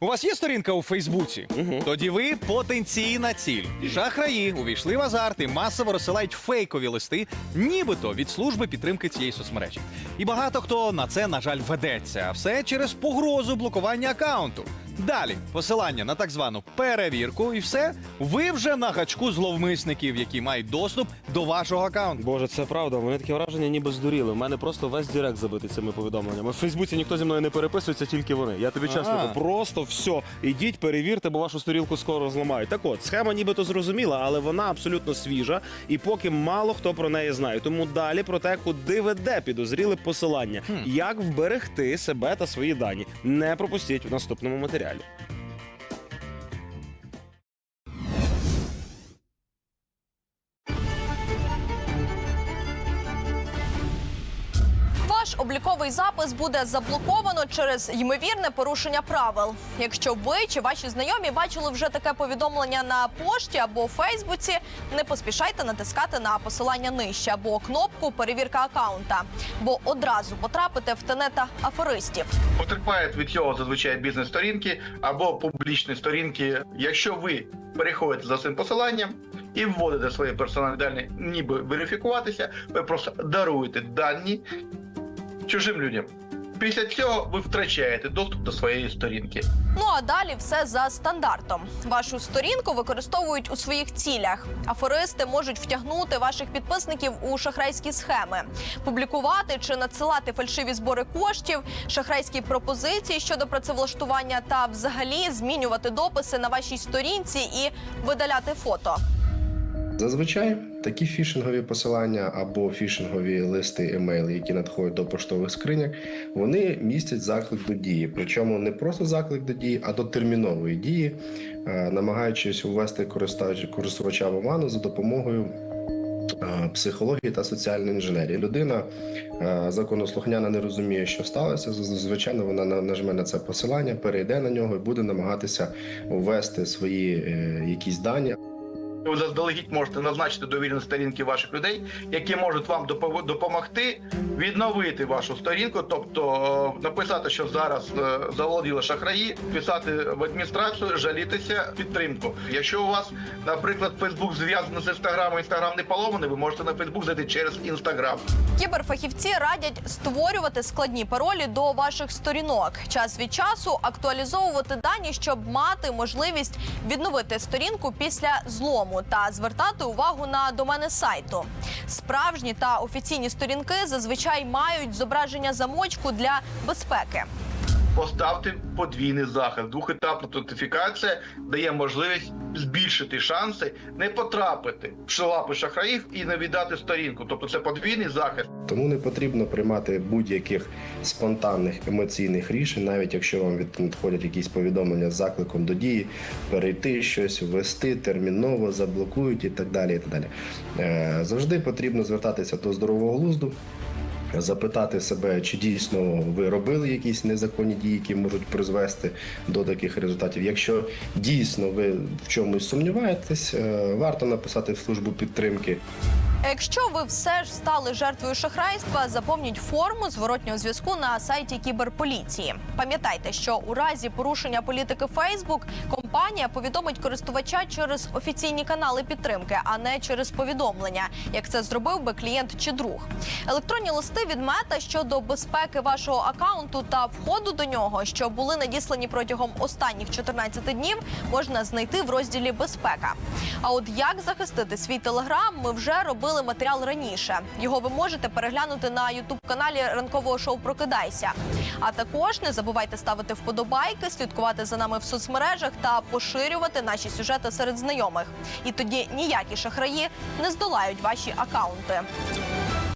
У вас є сторінка у Фейсбуці? Тоді ви потенційна ціль. Шахраї увійшли в азарт і масово розсилають фейкові листи, нібито від служби підтримки цієї соцмережі. І багато хто на це, на жаль, ведеться. А все через погрозу блокування акаунту. Далі посилання на так звану перевірку, і все. Ви вже на гачку зловмисників, які мають доступ до вашого акаунту. Боже, це правда. Вони таке враження, ніби здуріли. У мене просто весь директ забитий цими повідомленнями. В Фейсбуці ніхто зі мною не переписується, тільки вони. Я тобі чесно, Ага. кажу, просто все. Ідіть, перевірте, бо вашу сторінку скоро зламають. Так от, схема нібито зрозуміла, але вона абсолютно свіжа, і поки мало хто про неї знає. Тому далі про те, куди веде підозріле посилання, як вберегти себе та свої дані. Не пропустіть в наступному матеріалі. dale. Обліковий запис буде заблоковано через ймовірне порушення правил. Якщо ви чи ваші знайомі бачили вже таке повідомлення на пошті або Фейсбуці, не поспішайте натискати на посилання нижче або кнопку перевірка акаунта, бо одразу потрапите в тенета аферистів. Потерпають від цього зазвичай бізнес-сторінки або публічні сторінки. Якщо ви переходите за цим посиланням і вводите свої персональні дані, ніби верифікуватися, ви просто даруєте дані чужим людям. Після цього ви втрачаєте доступ до своєї сторінки. Ну а далі все за стандартом. Вашу сторінку використовують у своїх цілях. Аферисти можуть втягнути ваших підписників у шахрайські схеми, публікувати чи надсилати фальшиві збори коштів, шахрайські пропозиції щодо працевлаштування та взагалі змінювати дописи на вашій сторінці і видаляти фото. Зазвичай такі фішингові посилання або фішингові листи емейли, які надходять до поштових скриньок, вони містять заклик до дії. Причому не просто заклик до дії, а до термінової дії, е, намагаючись увести користувач- користувача в оману за допомогою. е, Психології та соціальної інженерії. Людина е, законослухняна не розуміє, що сталося. Звичайно, вона на- нажме на це посилання, перейде на нього і буде намагатися ввести свої якісь дані Ви заздалегідь можете назначити довірені сторінки ваших людей, які можуть вам допо- допомогти відновити вашу сторінку, тобто е, написати, що зараз е, заволоділи шахраї, писати в адміністрацію, жалітися підтримку. Якщо у вас, наприклад, Фейсбук зв'язаний з інстаграмом, інстаграм не поломаний, ви можете на Фейсбук зайти через інстаграм. Кіберфахівці радять створювати складні паролі до ваших сторінок, час від часу актуалізовувати дані, щоб мати можливість відновити сторінку після злому та звертати увагу на домени сайту. Справжні та офіційні сторінки зазвичай мають зображення замочку для безпеки. Поставте подвійний захист. Двохетапна нотифікація дає можливість збільшити шанси не потрапити в лапи шахраїв і не віддати сторінку. Тобто це подвійний захист. Тому не потрібно приймати будь-яких спонтанних емоційних рішень, навіть якщо вам надходять якісь повідомлення з закликом до дії, перейти щось, ввести терміново, заблокують і так далі. І так далі. Е, Завжди потрібно звертатися до здорового глузду. Запитати себе, чи дійсно ви робили якісь незаконні дії, які можуть призвести до таких результатів. Якщо дійсно ви в чомусь сумніваєтесь, е, варто написати в службу підтримки. Якщо ви все ж стали жертвою шахрайства, заповніть форму зворотнього зв'язку на сайті кіберполіції. Пам'ятайте, що у разі порушення політики Facebook компанія повідомить користувача через офіційні канали підтримки, а не через повідомлення, як це зробив би клієнт чи друг. Електронні листи від мета щодо безпеки вашого акаунту та входу до нього, що були надіслані протягом останніх 14 днів, можна знайти в розділі безпека. А от як захистити свій телеграм, ми вже робили матеріал раніше. Його ви можете переглянути на ютуб каналі ранкового шоу Прокидайся. А також не забувайте ставити вподобайки, слідкувати за нами в соцмережах та поширювати наші сюжети серед знайомих. І тоді ніякі шахраї не здолають ваші акаунти.